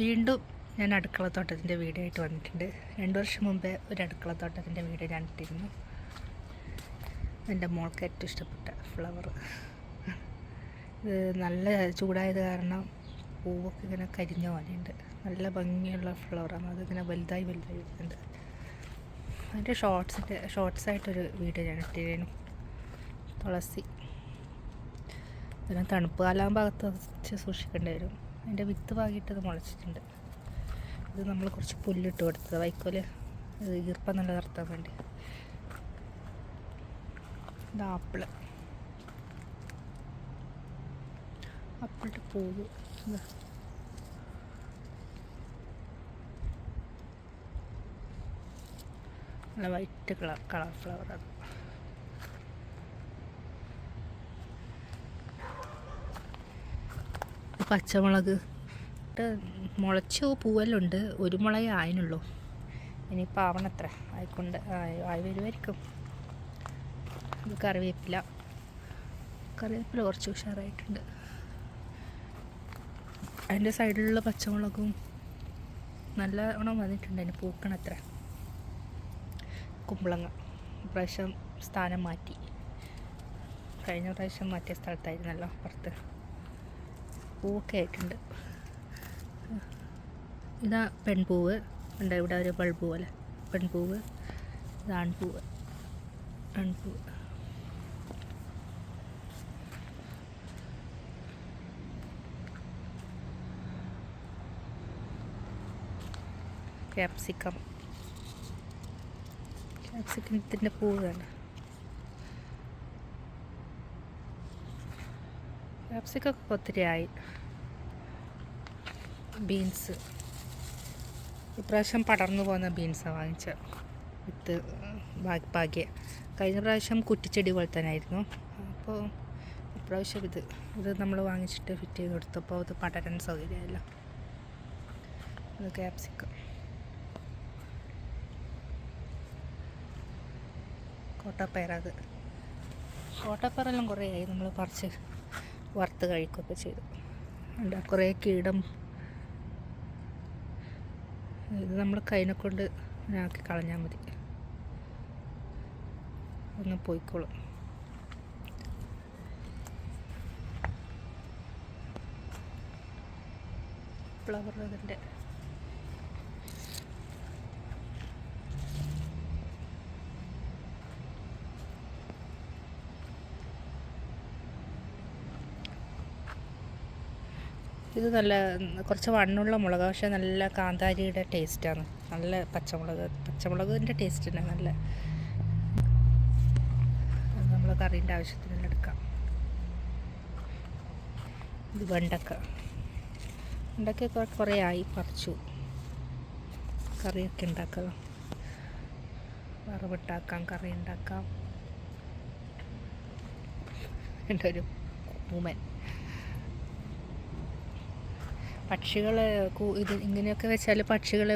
വീണ്ടും ഞാൻ അടുക്കളത്തോട്ടത്തിന്റെ വീഡിയോ ആയിട്ട് വന്നിട്ടുണ്ട്. രണ്ട് വർഷം മുമ്പേ ഒരു അടുക്കളത്തോട്ടത്തിന്റെ വീഡിയോ ഞാൻ ഇട്ടിരുന്നു. എന്റെ മോൾക്ക് ഏറ്റവും ഇഷ്ടപ്പെട്ട ഫ്ലവർ. ഇത് നല്ല ചൂടായത് കാരണം പൂവൊക്കെ ഇങ്ങനെ കരിഞ്ഞ പോലെയുണ്ട്. നല്ല ഭംഗിയുള്ള ഫ്ലവറാണ്. അതിങ്ങനെ വലുതായി വലുതായി വരുന്നുണ്ട്. അതിന്റെ ഷോർട്സിന്റെ ഷോർട്സായിട്ടൊരു വീഡിയോ ഞാൻ ഇട്ടിരുന്നു. തുളസി. പിന്നെ തണുപ്പ് കാലാകുമ്പോൾ അകത്ത് വെച്ച് സൂക്ഷിക്കേണ്ടി വരും. അതിന്റെ വിത്ത് വാങ്ങിയിട്ട് അത് മുളച്ചിട്ടുണ്ട്. ഇത് നമ്മൾ കുറച്ച് പുല്ലിട്ട് കൊടുത്തത്. വൈക്കോൽ ഇത് ഈർപ്പം നല്ല നിർത്താൻ വേണ്ടി. ഇത് ആപ്പിൾ. ആപ്പിളിട്ട് പൂവ്. നല്ല വൈറ്റ് കളർ കളർ ഫ്ലവർ അത് ഇത് പച്ചമുളക്. മുളച്ച് പൂവെല്ലാം ഉണ്ട് ഒരു മുളകേ ആയിനുള്ളൂ. ഇനിയിപ്പോൾ ആവണത്ര. ആയിക്കൊണ്ട് ആയി വരുമായിരിക്കും കറിവേപ്പില. കറിവേപ്പില കുറച്ച് ഉഷാറായിട്ടുണ്ട്. അതിന്റെ സൈഡിലുള്ള പച്ചമുളകും നല്ല നല്ലോണം വന്നിട്ടുണ്ട്. അതിന് പൂക്കണത്ര. കുമ്പളങ്ങ. പ്രാവശ്യം സ്ഥാനം മാറ്റി. കഴിഞ്ഞ പ്രാവശ്യം മാറ്റിയ സ്ഥലത്തായിരുന്നല്ലോ പുറത്ത്. പൂവൊക്കെ ആയിട്ടുണ്ട് ഇതാ പെൺപൂവ്. ഉണ്ട് ഇവിടെ ഒരു ബൾബ് പോലെ പെൺപൂവ് ഇത് ആൺപൂവ് ആൺപൂവ്. ക്യാപ്സിക്കം. ക്യാപ്സിക്കത്തിന്റെ പൂവ് വേണ്ട ക്യാപ്സിക്കൊക്കെ ഒത്തിരി ആയി. ബീൻസ്. ഇപ്രാവശ്യം പടർന്നു പോകുന്ന ബീൻസാണ് വാങ്ങിച്ച വിത്ത് ഭാഗ്യ കഴിഞ്ഞ പ്രാവശ്യം കുറ്റിച്ചെടി പോലെ തന്നെ ആയിരുന്നു അപ്പോൾ ഇപ്രാവശ്യം ഇത് ഇത് നമ്മൾ വാങ്ങിച്ചിട്ട് ഫിറ്റ് ചെയ്ത് കൊടുത്തപ്പോൾ അത് പടരാൻ സൗകര്യമല്ല. ഇത് ക്യാപ്സിക്കം. കോട്ടപ്പയർ അത്. കോട്ടപ്പയറെല്ലാം കുറേ ആയി. നമ്മൾ പറിച്ച് വറുത്ത് കഴിക്കുകയൊക്കെ ചെയ്തു. ഉണ്ട് കുറേ കീടം. ഇത് നമ്മൾ കൈനെ കൊണ്ട് ആക്കി കളഞ്ഞാൽ മതി. ഒന്ന് പോയിക്കോളും. ഫ്ലവർ അതിന്റെ ഇത് നല്ല കുറച്ച് വണ്ണുള്ള മുളക് പക്ഷേ നല്ല കാന്താരിയുടെ ടേസ്റ്റാണ് നല്ല പച്ചമുളക് പച്ചമുളകിന്റെ ടേസ്റ്റ് തന്നെ നല്ല. നമ്മൾ കറീന്റെ ആവശ്യത്തിന് എടുക്കാം. ഇത് വെണ്ടക്ക. വെണ്ടക്കൊക്കെ കുറേ ആയി പറിച്ചു. കറിയൊക്കെ ഉണ്ടാക്കാം. വറവിട്ടാക്കാം കറി ഉണ്ടാക്കാം. എന്റെ ഒരു കൂമൻ പക്ഷികൾ ഇത് ഇങ്ങനെയൊക്കെ വെച്ചാൽ പക്ഷികൾ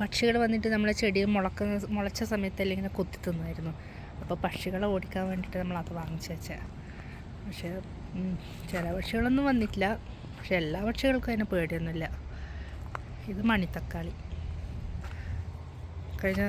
പക്ഷികൾ വന്നിട്ട് നമ്മളെ ചെടി മുളക്കുന്ന മുളച്ച സമയത്തല്ല ഇങ്ങനെ കൊത്തി തിന്നുമായിരുന്നു അപ്പോൾ പക്ഷികളെ ഓടിക്കാൻ വേണ്ടിയിട്ട് നമ്മളത് വാങ്ങിച്ചു വെച്ചാൽ പക്ഷേ ചില പക്ഷികളൊന്നും വന്നിട്ടില്ല. പക്ഷെ എല്ലാ പക്ഷികൾക്കും അതിനെ പേടിയൊന്നുമില്ല. ഇത് മണിത്തക്കാളി. കഴിഞ്ഞ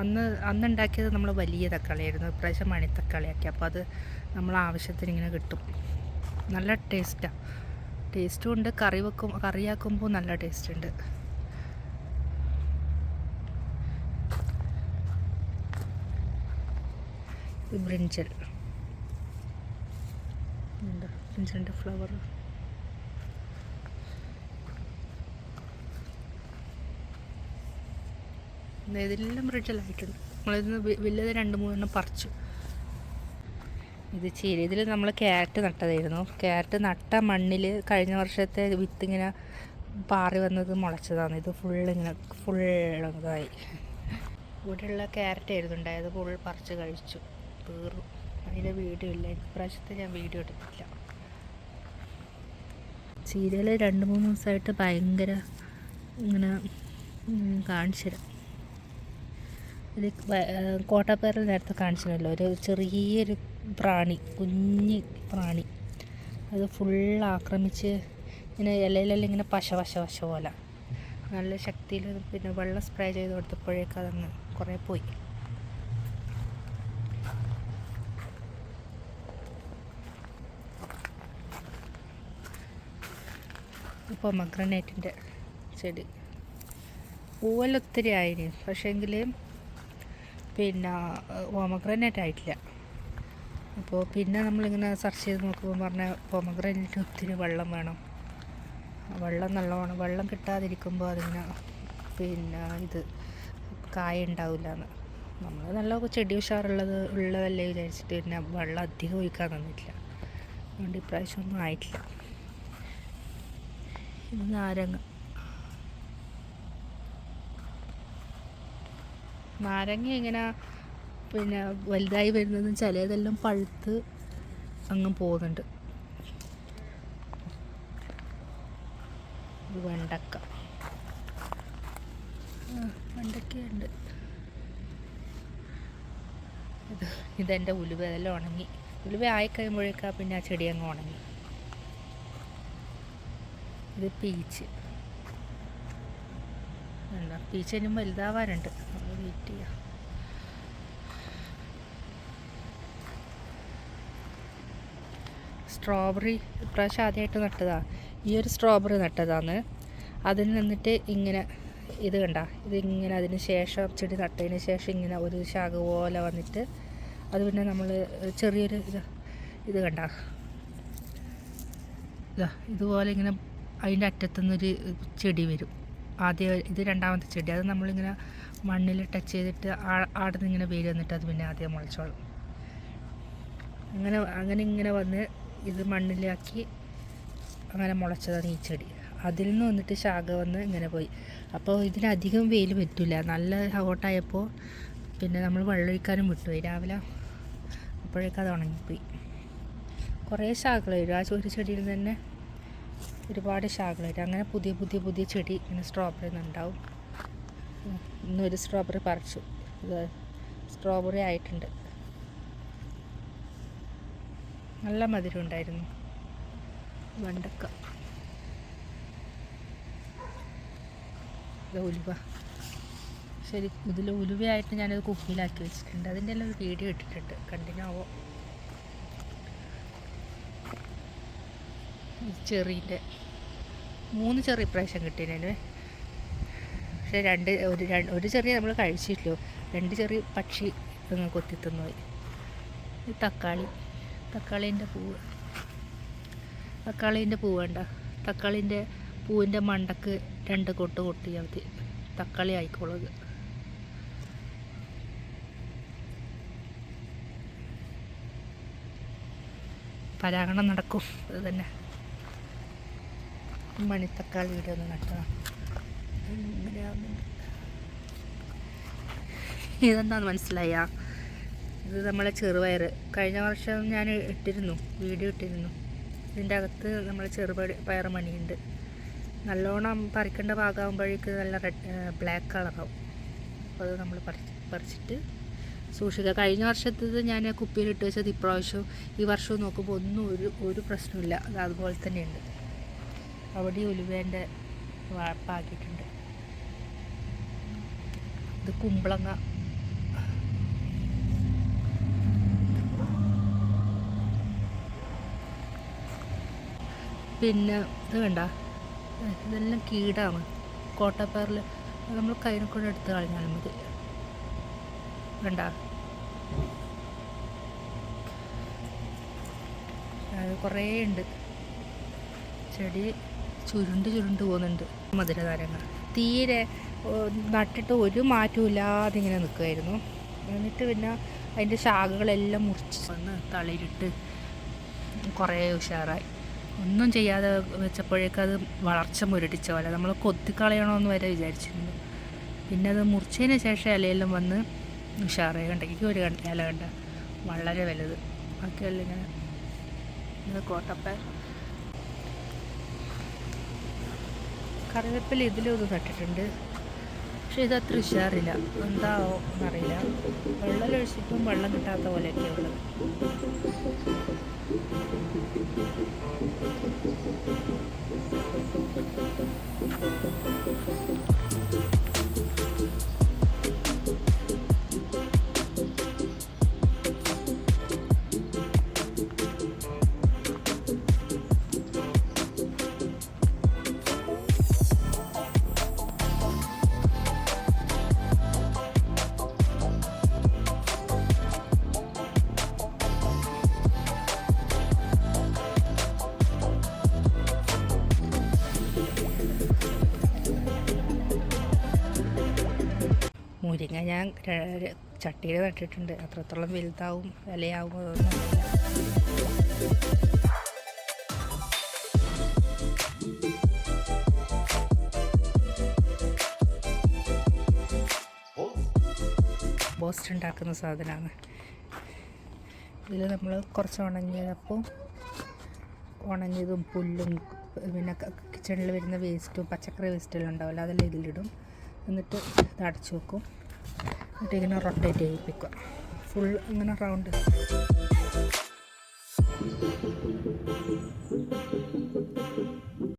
അന്ന് അന്ന് ഉണ്ടാക്കിയത് നമ്മൾ വലിയ തക്കാളിയായിരുന്നു. ഇപ്രാവശ്യം മണിത്തക്കാളിയാക്കി. അപ്പോൾ അത് നമ്മൾ ആവശ്യത്തിന് ഇങ്ങനെ കിട്ടും. നല്ല ടേസ്റ്റാണ് ടേസ്റ്റും ഉണ്ട്. കറി വെക്കും കറിയാക്കുമ്പോൾ നല്ല ടേസ്റ്റ് ഉണ്ട്. ബ്രിഞ്ചൽ. ബ്രിഞ്ചലിന്റെ ഫ്ലവർ. ഇതെല്ലാം ബ്രിഡ്ജലായിട്ടുണ്ട് നമ്മളിതിന് വലിയത് രണ്ട് മൂന്നെണ്ണം പറിച്ചു. ഇത് ചീര ഇതിൽ നമ്മൾ ക്യാരറ്റ് നട്ടതായിരുന്നു. ക്യാരറ്റ് നട്ട മണ്ണിൽ കഴിഞ്ഞ വർഷത്തെ വിത്ത് ഇങ്ങനെ പാറി വന്നത് മുളച്ചതാണ്. ഇത് ഫുള്ളിങ്ങനെ ഇതായി ഇവിടെയുള്ള ക്യാരറ്റ് ആയിരുന്നു ഉണ്ടായത്. ഫുൾ പറിച്ച് കഴിച്ചു. തീർന്നു. അതിന്റെ വീഡിയോ ഇല്ല. ഇപ്രാവശ്യത്തെ ഞാൻ വീഡിയോ എടുത്തില്ല ചീരയിൽ രണ്ട് മൂന്ന് ദിവസമായിട്ട് ഭയങ്കര ഇങ്ങനെ കാണിച്ചുതരാം കാണിച്ചു തരാം ഇത് കോട്ടപ്പേറിൽ നേരത്തെ കാണിച്ചിരുന്നല്ലോ ഒരു ചെറിയൊരു പ്രാണി കുഞ്ഞ് പ്രാണി. അത് ഫുൾ ആക്രമിച്ച് ഇങ്ങനെ ഇലയിലെല്ലാം ഇങ്ങനെ പശ പശ പശ പോലെ. നല്ല ശക്തിയിൽ പിന്നെ വെള്ളം സ്പ്രേ ചെയ്ത് കൊടുത്തപ്പോഴേക്ക് അതങ്ങ് കുറേ പോയി. ഇപ്പോൾ മഗ്രനേറ്റിന്റെ ചെടി. പൂവെല്ലാം ഒത്തിരി ആയിന്. പക്ഷേങ്കിൽ പിന്നെ ഓമഗ്രനേറ്റ് ആയിട്ടില്ല. അപ്പോൾ പിന്നെ നമ്മളിങ്ങനെ സെർച്ച് ചെയ്ത് നോക്കുമ്പോൾ പറഞ്ഞ പൊമഗ്രനേറ്റിന് ഒത്തിരി വെള്ളം വേണം. വെള്ളം നല്ലോണം വെള്ളം കിട്ടാതിരിക്കുമ്പോൾ അതിങ്ങനെ പിന്നെ ഇത് കായ ഉണ്ടാവില്ല എന്ന് നമ്മൾ നല്ല ചെടി ഉഷാറുള്ളത് ഉള്ളതല്ലേ വിചാരിച്ചിട്ട് പിന്നെ വെള്ളം അധികം ഒഴിക്കാൻ തന്നിട്ടില്ല. അതുകൊണ്ട് ഇപ്രാവശ്യം ഒന്നും ആയിട്ടില്ല. ഇത് നാരങ്ങ. നാരങ്ങ ഇങ്ങനെ പിന്നെ വലുതായി വരുന്നത് ചിലതെല്ലാം പഴുത്ത് അങ്ങ് പോകുന്നുണ്ട്. വെണ്ടക്ക. വെണ്ടക്കയുണ്ട്. ഇത് ഇതെന്റെ ഉലുവ ഇതെല്ലാം ഉണങ്ങി. ഉലുവ ആയിക്കഴിയുമ്പോഴേക്കാ പിന്നെ ആ ചെടി അങ്ങ് ഉണങ്ങി. ഇത് പീച്ച്. പീച്ച് ഇനിയും വലുതാവാറുണ്ട് വെയിറ്റ് ചെയ്യാം. സ്ട്രോബെറി ഇപ്രാവശ്യം ആദ്യമായിട്ട് നട്ടതാണ് ഈ ഒരു സ്ട്രോബെറി നട്ടതാണ് അതിൽ നിന്നിട്ട് ഇങ്ങനെ ഇത് കണ്ട. ഇതിങ്ങനെ അതിന് ശേഷം ചെടി നട്ടതിന് ശേഷം ഇങ്ങനെ ഒരു ശാഖ പോലെ വന്നിട്ട് അത് പിന്നെ നമ്മൾ ചെറിയൊരു ഇത് ഇത് കണ്ട. ഇതാ ഇതുപോലെ ഇങ്ങനെ അതിന്റെ അറ്റത്തുനിന്നൊരു ചെടി വരും. ആദ്യം ഇത് രണ്ടാമത്തെ ചെടി. അത് നമ്മളിങ്ങനെ മണ്ണിൽ ടച്ച് ചെയ്തിട്ട് ആടെ നിന്ന് ഇങ്ങനെ വേര് വന്നിട്ട് അത് പിന്നെ ആദ്യം മുളച്ചോളും. അങ്ങനെ അങ്ങനെ ഇങ്ങനെ വന്ന് ഇത് മണ്ണിലാക്കി അങ്ങനെ മുളച്ചതാണ് ഈ ചെടി. അതിൽ നിന്ന് വന്നിട്ട് ശാഖ വന്ന് ഇങ്ങനെ പോയി. അപ്പോൾ ഇതിനധികം വെയിൽ പറ്റില്ല നല്ല ഹോട്ടായപ്പോൾ പിന്നെ നമ്മൾ വെള്ളമൊഴിക്കാനും വിട്ടുപോയി. രാവിലെ അപ്പോഴേക്കും അത് ഉണങ്ങിപ്പോയി. കുറേ ശാഖകൾ വരും. ആ ഒരു ചെടിയിൽ തന്നെ ഒരുപാട് ശാഖകൾ വരും. അങ്ങനെ പുതിയ പുതിയ പുതിയ ചെടി ഇങ്ങനെ സ്ട്രോബെറി ഉണ്ടാവും. ഇന്നൊരു സ്ട്രോബെറി പറിച്ചു. സ്ട്രോബെറി ആയിട്ടുണ്ട്. നല്ല മധുരം ഉണ്ടായിരുന്നു. വെണ്ടക്ക. ഉലുവ. ശരി ഇതിൽ ഉലുവയായിട്ട് ഞാനത് കുപ്പിയിലാക്കി വെച്ചിട്ടുണ്ട്. അതിന്റെ എല്ലാം ഒരു വീഡിയോ ഇട്ടിട്ടുണ്ട്. കണ്ടിന്യൂ ആവോ ചെറീന്റെ. മൂന്ന് ചെറിയ പ്രാവശ്യം കിട്ടിയതിന് പക്ഷേ രണ്ട് ഒരു ഒരു ചെറിയ നമ്മൾ കഴിച്ചില്ലല്ലോ രണ്ട് ചെറിയ പക്ഷി കൊത്തി തിന്നുപോയി തക്കാളി. തക്കാളീന്റെ പൂവ്. തക്കാളീന്റെ പൂവ് വേണ്ട തക്കാളീന്റെ പൂവിന്റെ മണ്ടക്ക് രണ്ട് കൊട്ട് കൊട്ടിയാൽ മതി. തക്കാളി ആയിക്കോളത് പരാഗണം നടക്കും. അത് തന്നെ. മണിത്തക്കാളിയുടെ ഒന്ന് നട്ടതാണ് ഇതെന്താന്ന് മനസ്സിലായ? ഇത് നമ്മളെ ചെറുപയർ കഴിഞ്ഞ വർഷം ഞാൻ ഇട്ടിരുന്നു വീഡിയോ ഇട്ടിരുന്നു. ഇതിന്റെ അകത്ത് നമ്മൾ ചെറുപയർ പയർ മണിയുണ്ട്. നല്ലോണം പറിക്കേണ്ട ഭാഗമാകുമ്പോഴേക്ക് നല്ല റെഡ് ബ്ലാക്ക് കളറാവും. അപ്പോൾ അത് നമ്മൾ പറിച്ച് പറിച്ചിട്ട് സൂക്ഷിക്കുക. കഴിഞ്ഞ വർഷത്തേത് ഞാൻ കുപ്പിയിലിട്ട് വെച്ചത് ഇപ്രാവശ്യവും ഈ വർഷവും നോക്കുമ്പോൾ ഒന്നും ഒരു ഒരു പ്രശ്നമില്ല അത് അതുപോലെ തന്നെയുണ്ട്. അവിടെ ഉലുവേന്റെ പാക്കിയിട്ടുണ്ട് ഇത് കുമ്പളങ്ങ പിന്നെ ഇത് വേണ്ട. ഇതെല്ലാം കീടാണ്. കോട്ടപ്പയറിൽ നമ്മൾ കയ്യിനെ കൊണ്ട് എടുത്ത് കളഞ്ഞാൽ മതി. വേണ്ട. കുറേ ഉണ്ട്. ചെടി ചുരുണ്ട് ചുരുണ്ട് പോകുന്നുണ്ട് മധുരധാരങ്ങൾ തീരെ നട്ടിട്ട് ഒരു മാറ്റവും ഇല്ലാതെ ഇങ്ങനെ നിൽക്കുമായിരുന്നു എന്നിട്ട് പിന്നെ അതിന്റെ ശാഖകളെല്ലാം മുറിച്ച് വന്ന് തളിരിട്ട് കുറേ ഉഷാറായി. ഒന്നും ചെയ്യാതെ വെച്ചപ്പോഴേക്കും അത് വളർച്ച മുരടിച്ച പോലെ നമ്മൾ കൊത്തിക്കളയണമെന്ന് വരെ വിചാരിച്ചിരുന്നു. പിന്നെ അത് മുറിച്ചതിന് ശേഷം ഇലയെല്ലാം വന്ന് ഉഷാറായി എനിക്ക് ഒരു കണ്ട ഇല കണ്ട. വളരെ വലുത്. ബാക്കിയുള്ള ഇങ്ങനെ ഇത് കോട്ടപ്പയർ കറിവേപ്പില ഇതിലും ഇത് നട്ടിട്ടുണ്ട്. പക്ഷേ ഇത് അത്ര ഉഷാറില്ല എന്താവോ എന്നറിയില്ല വെള്ളം ഒഴിച്ചിട്ടും വെള്ളം കിട്ടാത്ത പോലെയൊക്കെ ഉള്ളത് മുരിങ്ങ ഞാൻ ചട്ടിയിൽ നട്ടിട്ടുണ്ട്. അത്രത്തോളം വലുതാവും വിലയാവും അതൊന്നും ബോസ്റ്റ് ഉണ്ടാക്കുന്ന സാധനമാണ്. ഇതിൽ നമ്മൾ കുറച്ച് ഉണങ്ങിയതപ്പോൾ ഉണങ്ങിയതും പുല്ലും പിന്നെ കിച്ചണിൽ വരുന്ന വേസ്റ്റും പച്ചക്കറി വേസ്റ്റെല്ലാം ഉണ്ടാവില്ല അതെല്ലാം ഇതിലിടും. എന്നിട്ട് അടച്ചു വെക്കും. എന്നിട്ട് റൊട്ടേറ്റ് ചെയ്യിപ്പിക്കുക. ഫുൾ ഇങ്ങനെ റൗണ്ട്